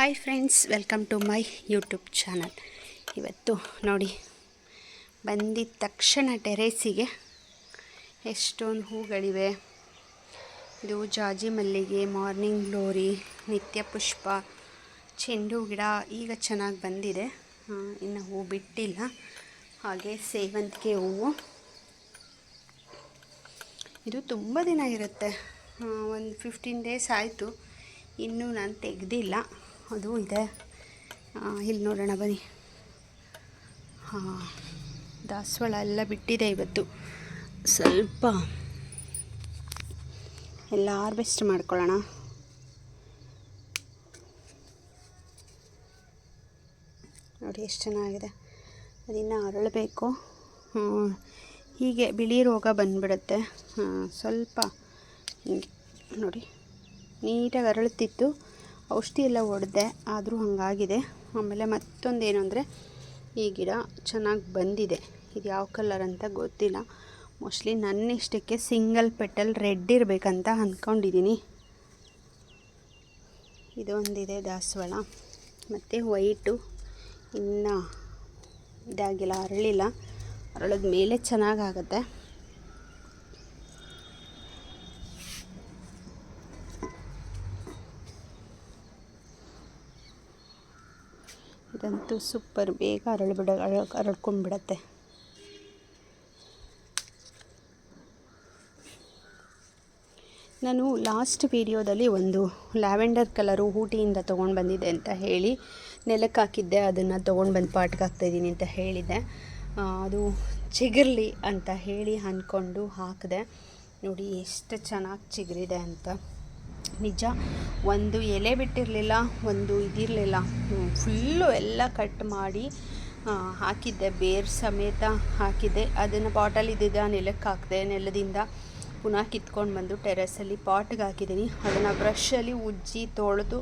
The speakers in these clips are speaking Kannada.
Hi friends welcome to my YouTube channel ಇವತ್ತು ನೋಡಿ ಬಂದಿದ್ದ ತಕ್ಷಣ ಟೆರೇಸಿಗೆ ಎಷ್ಟೊಂದು ಹೂಗಳಿವೆ. ಇದು ಜಾಜಿ ಮಲ್ಲಿಗೆ ಮಾರ್ನಿಂಗ್ ಗ್ಲೋರಿ ನಿತ್ಯ ಪುಷ್ಪ, ಚೆಂಡು ಗಿಡ, ಈಗ ಚೆನ್ನಾಗಿ ಬಂದಿದೆ. ಇನ್ನು ಹೂ ಬಿಟ್ಟಿಲ್ಲ. ಹಾಗೆ ಸೇವಂತಿಗೆ ಹೂವು. ಇದು ತುಂಬ ದಿನ ಇರುತ್ತೆ. ಒಂದು ಫಿಫ್ಟೀನ್ ಡೇಸ್ ಆಯಿತು. ಇನ್ನೂ ನಾನು ತೆಗೆದಿಲ್ಲ. ಅದು ಇದೆ. ಇಲ್ಲಿ ನೋಡೋಣ ಬನ್ನಿ. ಹಾಂ ದಾಸವಾಳ ಎಲ್ಲ ಬಿಟ್ಟಿದೆ ಇವತ್ತು. ಸ್ವಲ್ಪ ಎಲ್ಲ ಹಾರ್ವೆಸ್ಟ್ ಮಾಡ್ಕೊಳ್ಳೋಣ. ನೋಡಿ ಎಷ್ಟು ಚೆನ್ನಾಗಿದೆ. ಅದಿನ್ನು ಅರಳಬೇಕು. ಹೀಗೆ ಬಿಳಿ ರೋಗ ಬಂದ್ಬಿಡುತ್ತೆ. ಸ್ವಲ್ಪ ಹಿಂಗೆ ನೋಡಿ, ನೀಟಾಗಿ ಅರಳುತ್ತಿತ್ತು. ಔಷಧಿ ಎಲ್ಲ ಹೊಡೆದೆ ಆದರೂ ಹಾಗಾಗಿದೆ. ಆಮೇಲೆ ಮತ್ತೊಂದು ಏನು ಅಂದರೆ, ಈ ಗಿಡ ಚೆನ್ನಾಗಿ ಬಂದಿದೆ. ಇದು ಯಾವ ಕಲರ್ ಅಂತ ಗೊತ್ತಿಲ್ಲ. ಮೋಸ್ಟ್ಲಿ ನನ್ನ ಇಷ್ಟಕ್ಕೆ ಸಿಂಗಲ್ ಪೆಟಲ್ ರೆಡ್ ಇರಬೇಕಂತ ಅಂದ್ಕೊಂಡಿದ್ದೀನಿ ಇದೊಂದಿದೆ ದಾಸವಾಳ. ಮತ್ತು ವೈಟು ಇನ್ನು ಇದಾಗಿಲ್ಲ, ಅರಳಿಲ್ಲ. ಅರಳೋದ ಮೇಲೆ ಚೆನ್ನಾಗಾಗತ್ತೆ. ಇದಂತೂ ಸೂಪರ್. ಬೇಗ ಅರಳಿಬಿಡ ಅರಳ್ಕೊಂಡ್ಬಿಡತ್ತೆ. ನಾನು ಲಾಸ್ಟ್ ವೀಡಿಯೋದಲ್ಲಿ ಒಂದು ಲ್ಯಾವೆಂಡರ್ ಕಲರು ಊಟಿಯಿಂದ ತೊಗೊಂಡು ಬಂದಿದ್ದೆ ಅಂತ ಹೇಳಿ ನೆಲಕ್ಕೆ ಹಾಕಿದ್ದೆ, ಅದನ್ನು ತೊಗೊಂಡು ಬಂದು ಪಾಟ್ಗೆ ಹಾಕ್ತಾಯಿದ್ದೀನಿ ಅಂತ ಹೇಳಿದ್ದೆ. ಅದು ಚಿಗುರ್ಲಿ ಅಂತ ಹೇಳಿ ಅಂದ್ಕೊಂಡು ಹಾಕಿದೆ. ನೋಡಿ, ಎಷ್ಟು ಚೆನ್ನಾಗಿ ಚಿಗುರಿದೆ ಅಂತ. ನಿಜ, ಒಂದು ಎಲೆ ಬಿಟ್ಟಿರಲಿಲ್ಲ, ಒಂದು ಇದಿರಲಿಲ್ಲ. ಫುಲ್ಲು ಎಲ್ಲ ಕಟ್ ಮಾಡಿ ಹಾಕಿದ್ದೆ, ಬೇರು ಸಮೇತ ಹಾಕಿದ್ದೆ. ಅದನ್ನು ಬಾಟಲ್ ಇದ್ದಿದ್ದ ನೆಲಕ್ಕೆ ಹಾಕಿದೆ, ನೆಲದಿಂದ ಪುನಃ ಕಿತ್ಕೊಂಡು ಬಂದು ಟೆರೆಸಲ್ಲಿ ಪಾಟ್ಗೆ ಹಾಕಿದ್ದೀನಿ. ಅದನ್ನು ಬ್ರಷಲ್ಲಿ ಉಜ್ಜಿ ತೊಳೆದು,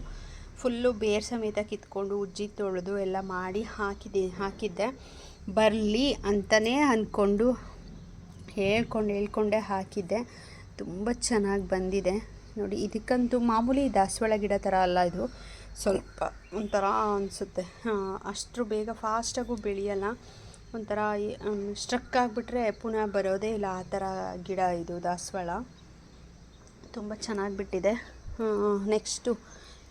ಫುಲ್ಲು ಬೇರು ಸಮೇತ ಕಿತ್ಕೊಂಡು ಉಜ್ಜಿ ತೊಳೆದು ಎಲ್ಲ ಮಾಡಿ ಹಾಕಿದೆ, ಹಾಕಿದ್ದೆ. ಬರಲಿ ಅಂತಲೇ ಅಂದ್ಕೊಂಡು ಹೇಳ್ಕೊಂಡು, ಹೇಳ್ಕೊಂಡೆ ಹಾಕಿದ್ದೆ. ತುಂಬ ಚೆನ್ನಾಗಿ ಬಂದಿದೆ. ನೋಡಿ, ಇದಕ್ಕಂತೂ ಮಾಮೂಲಿ ದಾಸವಾಳ ಗಿಡ ಥರ ಅಲ್ಲ ಇದು. ಸ್ವಲ್ಪ ಒಂಥರ ಅನಿಸುತ್ತೆ. ಅಷ್ಟು ಬೇಗ ಫಾಸ್ಟಾಗೂ ಬೆಳೆಯಲ್ಲ. ಒಂಥರ ಸ್ಟ್ರಕ್ ಆಗಿಬಿಟ್ರೆ ಪುನಃ ಬರೋದೇ ಇಲ್ಲ ಆ ಥರ ಗಿಡ ಇದು ದಾಸವಾಳ. ತುಂಬ ಚೆನ್ನಾಗಿ ಬಿಟ್ಟಿದೆ. ನೆಕ್ಸ್ಟು,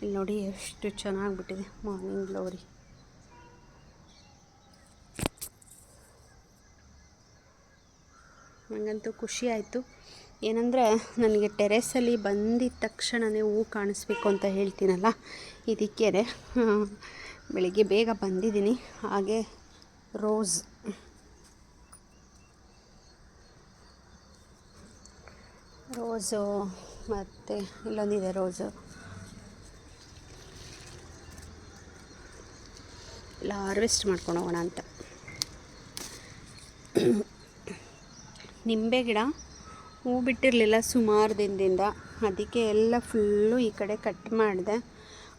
ಇಲ್ಲಿ ನೋಡಿ ಎಷ್ಟು ಚೆನ್ನಾಗಿ ಬಿಟ್ಟಿದೆ. Morning glory. ನನಗಂತೂ ಖುಷಿ ಆಯಿತು. ಏನಂದರೆ, ನನಗೆ ಟೆರೆಸಲ್ಲಿ ಬಂದಿದ್ದ ತಕ್ಷಣವೇ ಹೂ ಕಾಣಿಸ್ಬೇಕು ಅಂತ ಹೇಳ್ತೀನಲ್ಲ ಇದಕ್ಕೆ ಬೆಳಿಗ್ಗೆ ಬೇಗ ಬಂದಿದ್ದೀನಿ. ಹಾಗೆ ರೋಸ್. ರೋಸು ಮತ್ತು ಇಲ್ಲೊಂದಿದೆ ರೋಸು. ಎಲ್ಲ ಹಾರ್ವೆಸ್ಟ್ ಮಾಡ್ಕೊಂಡು ಹೋಗೋಣ ಅಂತ. ನಿಂಬೆ ಗಿಡ. ಹೂ ಬಿಟ್ಟಿರಲಿಲ್ಲ ಸುಮಾರು ದಿನದಿಂದ ಅದಕ್ಕೆ ಎಲ್ಲ ಫುಲ್ಲು ಈ ಕಡೆ ಕಟ್ ಮಾಡಿದೆ.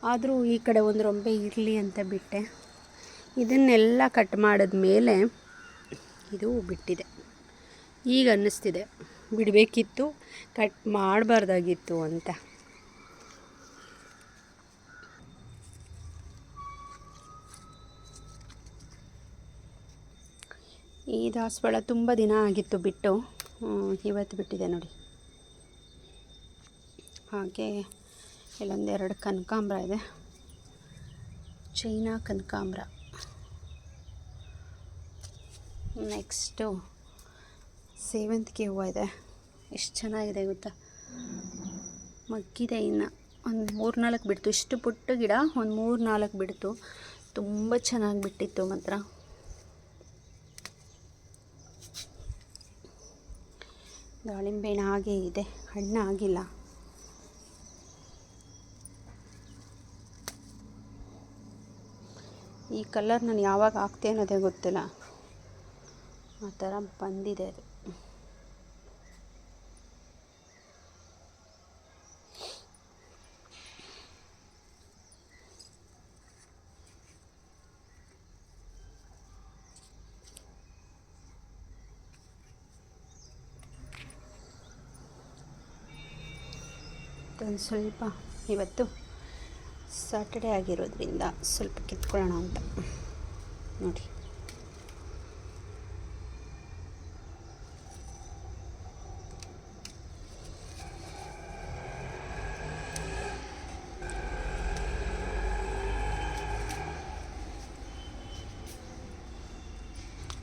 ಆದರೂ ಈ ಕಡೆ ಒಂದು ರೊಂಬೆ ಇರಲಿ ಅಂತ ಬಿಟ್ಟೆ. ಇದನ್ನೆಲ್ಲ ಕಟ್ ಮಾಡಿದ ಮೇಲೆ ಇದು ಬಿಟ್ಟಿದೆ. ಈಗ ಅನ್ನಿಸ್ತಿದೆ. ಬಿಡಬೇಕಿತ್ತು ಕಟ್ ಮಾಡಬಾರ್ದಾಗಿತ್ತು ಅಂತ. ಈ ದಾಸವಾಳ ತುಂಬ ದಿನ ಆಗಿತ್ತು ಬಿಟ್ಟು. ಇವತ್ತು ಬಿಟ್ಟಿದೆ ನೋಡಿ. ಹಾಗೆ ಇಲ್ಲೊಂದೆರಡು ಕನಕಾಂಬ್ರ ಇದೆ. ಚೈನಾ ಕನಕಾಂಬ್ರ. ನೆಕ್ಸ್ಟು ಸೇವಂತಿಗೆ ಹೂವು ಇದೆ. ಎಷ್ಟು ಚೆನ್ನಾಗಿದೆ ಗೊತ್ತಾ? ಮಗ್ಗಿದೆ ಇನ್ನು. ಒಂದು ಮೂರು ನಾಲ್ಕು ಬಿಡ್ತು. ಇಷ್ಟು ಪುಟ್ಟ ಗಿಡ ಒಂದು ಮೂರು ನಾಲ್ಕು ಬಿಡ್ತು. ತುಂಬ ಚೆನ್ನಾಗಿ ಬಿಟ್ಟಿತ್ತು ಮಾತ್ರ. ದಾಳಿಂಬೆ ಹಣ್ಣು ಹಾಗೆ ಇದೆ. ಹಣ್ಣು ಆಗಿಲ್ಲ ಈ ಕಲರ್ ನಾನು ಯಾವಾಗ ಹಾಕ್ತೆ ಅನ್ನೋದೇ ಗೊತ್ತಿಲ್ಲ. ಆ ಥರ ಬಂದಿದೆ ಅದು. ಒಂದು ಸ್ವಲ್ಪ ಇವತ್ತು ಸ್ಯಾಟರ್ಡೇ ಆಗಿರೋದ್ರಿಂದ ಸ್ವಲ್ಪ ಕಿತ್ಕೊಳ್ಳೋಣ ಅಂತ. ನೋಡಿ.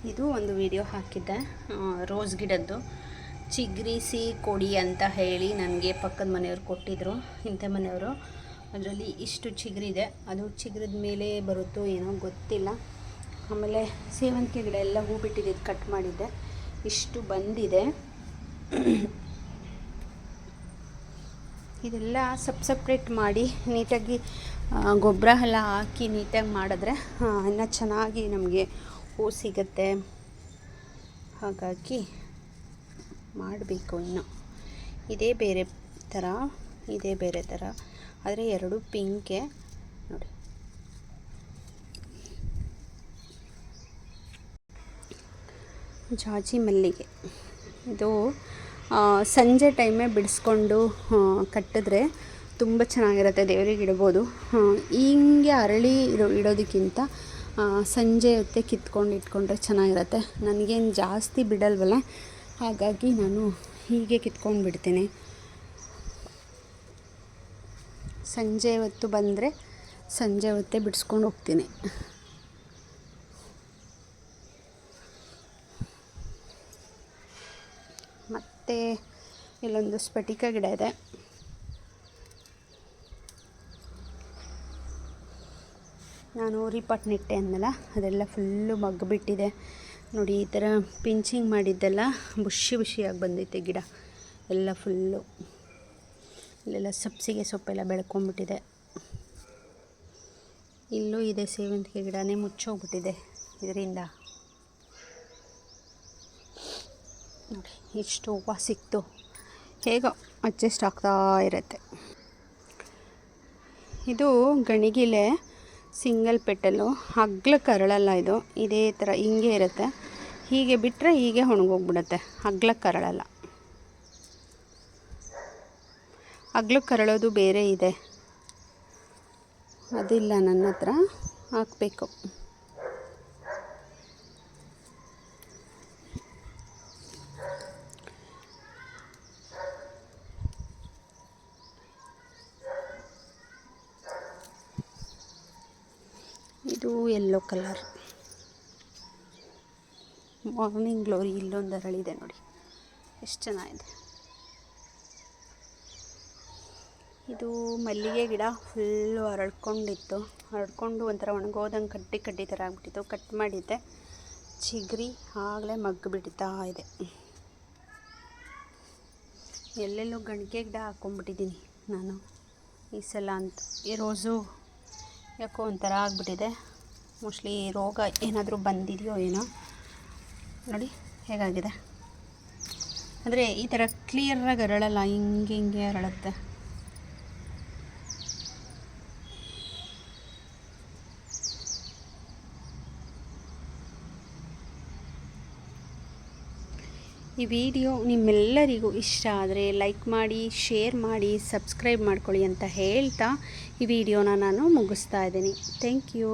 ಇದು ಒಂದು ವಿಡಿಯೋ ಹಾಕಿದ್ದೆ ರೋಸ್ ಗಿಡದ್ದು. ಚಿಗ್ರಿಸಿ ಕೊಡಿ ಅಂತ ಹೇಳಿ ನನಗೆ ಪಕ್ಕದ ಮನೆಯವರು ಕೊಟ್ಟಿದ್ದರು ಇಂಥ ಮನೆಯವರು. ಅದರಲ್ಲಿ ಇಷ್ಟು ಚಿಗುರಿದೆ. ಅದು ಚಿಗುರಿದ ಮೇಲೆ ಬರುತ್ತೋ ಏನೋ ಗೊತ್ತಿಲ್ಲ. ಆಮೇಲೆ ಸೇವಂತಿಗೆ ಗಿಡ ಎಲ್ಲ ಹೂ ಬಿಟ್ಟಿದ್ದು ಕಟ್ ಮಾಡಿದ್ದೆ. ಇಷ್ಟು ಬಂದಿದೆ. ಇದೆಲ್ಲ ಸಪ್ ಸಪ್ರೇಟ್ ಮಾಡಿ ನೀಟಾಗಿ ಗೊಬ್ಬರ ಎಲ್ಲ ಹಾಕಿ ನೀಟಾಗಿ ಮಾಡಿದ್ರೆ ಇನ್ನೂ ಚೆನ್ನಾಗಿ ನಮಗೆ ಹೂ ಸಿಗುತ್ತೆ. ಹಾಗಾಗಿ ಮಾಡಬೇಕು ಇನ್ನು. ಇದೇ ಬೇರೆ ಥರ, ಇದೇ ಬೇರೆ ಥರ. ಆದರೆ ಎರಡು ಪಿಂಕೆ, ನೋಡಿ. ಜಾಜಿ ಮಲ್ಲಿಗೆ. ಇದು ಸಂಜೆ ಟೈಮೇ ಬಿಡಿಸ್ಕೊಂಡು ಕಟ್ಟಿದ್ರೆ ತುಂಬ ಚೆನ್ನಾಗಿರುತ್ತೆ, ದೇವರಿಗೆ ಇಡ್ಬೋದು. ಹಿಂಗೆ ಅರಳಿ ಇರೋ, ಇಡೋದಕ್ಕಿಂತ ಸಂಜೆ ಹೊತ್ತೆ ಕಿತ್ಕೊಂಡು ಇಟ್ಕೊಂಡ್ರೆ ಚೆನ್ನಾಗಿರುತ್ತೆ. ನನಗೇನು ಜಾಸ್ತಿ ಬಿಡಲ್ವಲ್ಲ. ಹಾಗಾಗಿ ನಾನು ಹೀಗೆ ಕಿತ್ಕೊಂಡು ಬಿಡ್ತೀನಿ ಸಂಜೆ ಹೊತ್ತು ಬಂದರೆ ಸಂಜೆ ಹೊತ್ತೇ ಬಿಡಿಸ್ಕೊಂಡು ಹೋಗ್ತೀನಿ. ಮತ್ತು ಇಲ್ಲೊಂದು ಸ್ಫಟಿಕ ಗಿಡ ಇದೆ. ನಾನು ರಿಪಾಟ್ ನೆಟ್ಟೆ ಅಂದಲ್ಲ ಅದೆಲ್ಲ ಫುಲ್ಲು ಮಗ್ಗಿಬಿಟ್ಟಿದೆ ನೋಡಿ, ಈ ಥರ ಪಿಂಚಿಂಗ್ ಮಾಡಿದ್ದೆಲ್ಲ ಬುಷಿ ಬುಷಿಯಾಗಿ ಬಂದೈತೆ ಗಿಡ. ಎಲ್ಲ ಫುಲ್ಲು. ಇಲ್ಲೆಲ್ಲ ಸಬ್ಸಿಗೆ ಸೊಪ್ಪೆಲ್ಲ ಬೆಳ್ಕೊಂಬಿಟ್ಟಿದೆ. ಇಲ್ಲೂ ಇದೆ ಸೇವಂತಿಗೆ ಗಿಡನೇ ಮುಚ್ಚೋಗ್ಬಿಟ್ಟಿದೆ ಇದರಿಂದ. ನೋಡಿ ಎಷ್ಟು ಹೂವು ಸಿಕ್ತು. ಹೇಗೋ ಅಡ್ಜಸ್ಟ್ ಆಗ್ತಾ ಇರುತ್ತೆ. ಇದು ಗಣಿಗಿಲೆ ಸಿಂಗಲ್ ಪೆಟಲು ಹಗ್ಲಕ್ಕೆ ಕರಳಲ್ಲ ಇದು. ಇದೇ ಥರ ಹಿಂಗೆ ಇರುತ್ತೆ. ಹೀಗೆ ಬಿಟ್ಟರೆ ಹೀಗೆ ಒಣಗೋಗ್ಬಿಡುತ್ತೆ. ಹಗ್ಲಕ್ಕೆ ಕರಳಲ್ಲ. ಹಗ್ಲಕ್ಕೆ ಕರಳೋದು ಬೇರೆ ಇದೆ. ಅದಿಲ್ಲ ನನ್ನ ಹತ್ರ. ಹಾಕಬೇಕು. ಇದು ಎಲ್ಲೋ ಕಲರ್ ಮಾರ್ನಿಂಗ್ ಗ್ಲೋರಿ ಇಲ್ಲೊಂದು ಅರಳಿದೆ ನೋಡಿ. ಎಷ್ಟು ಚೆನ್ನಾಗಿದೆ. ಇದು ಮಲ್ಲಿಗೆ ಗಿಡ ಫುಲ್ಲು ಹರಡ್ಕೊಂಡಿತ್ತು. ಹರಡ್ಕೊಂಡು ಒಂಥರ ಒಣಗೋದಂಗೆ ಕಡ್ಡಿ ಕಡ್ಡಿ ಥರ ಆಗಿಬಿಟ್ಟಿತ್ತು. ಕಟ್ ಮಾಡಿದ್ದೆ. ಚಿಗ್ರಿ ಆಗಲೇ ಮಗ್ಗು ಬಿಡ್ತಾ ಇದೆ. ಎಲ್ಲೆಲ್ಲೋ ಗಣಿಕೆ ಗಿಡ ಹಾಕ್ಕೊಂಬಿಟ್ಟಿದ್ದೀನಿ ನಾನು ಈ ಸಲ ಅಂತ. ಈ ರೋಸು ಯಾಕೋ ಒಂಥರ ಆಗಿಬಿಟ್ಟಿದೆ. ಮೋಸ್ಟ್ಲಿ ರೋಗ ಏನಾದರೂ ಬಂದಿದೆಯೋ ಏನೋ. ನೋಡಿ, ಹೇಗಾಗಿದೆ? ಅಂದರೆ ಈ ಥರ ಕ್ಲಿಯರಾಗಿ ಅರಳಲ್ಲ, ಹಿಂಗೆ ಹಿಂಗೆ ಅರಳುತ್ತೆ. ಈ ವಿಡಿಯೋ ನಿಮ್ಮೆಲ್ಲರಿಗೂ ಇಷ್ಟ ಆದರೆ ಲೈಕ್ ಮಾಡಿ ಶೇರ್ ಮಾಡಿ ಸಬ್ಸ್ಕ್ರೈಬ್ ಮಾಡ್ಕೊಳ್ಳಿ ಅಂತ ಹೇಳ್ತಾ ಈ ವಿಡಿಯೋನ ನಾನು ಮುಗಿಸ್ತಾ ಇದ್ದೀನಿ. Thank you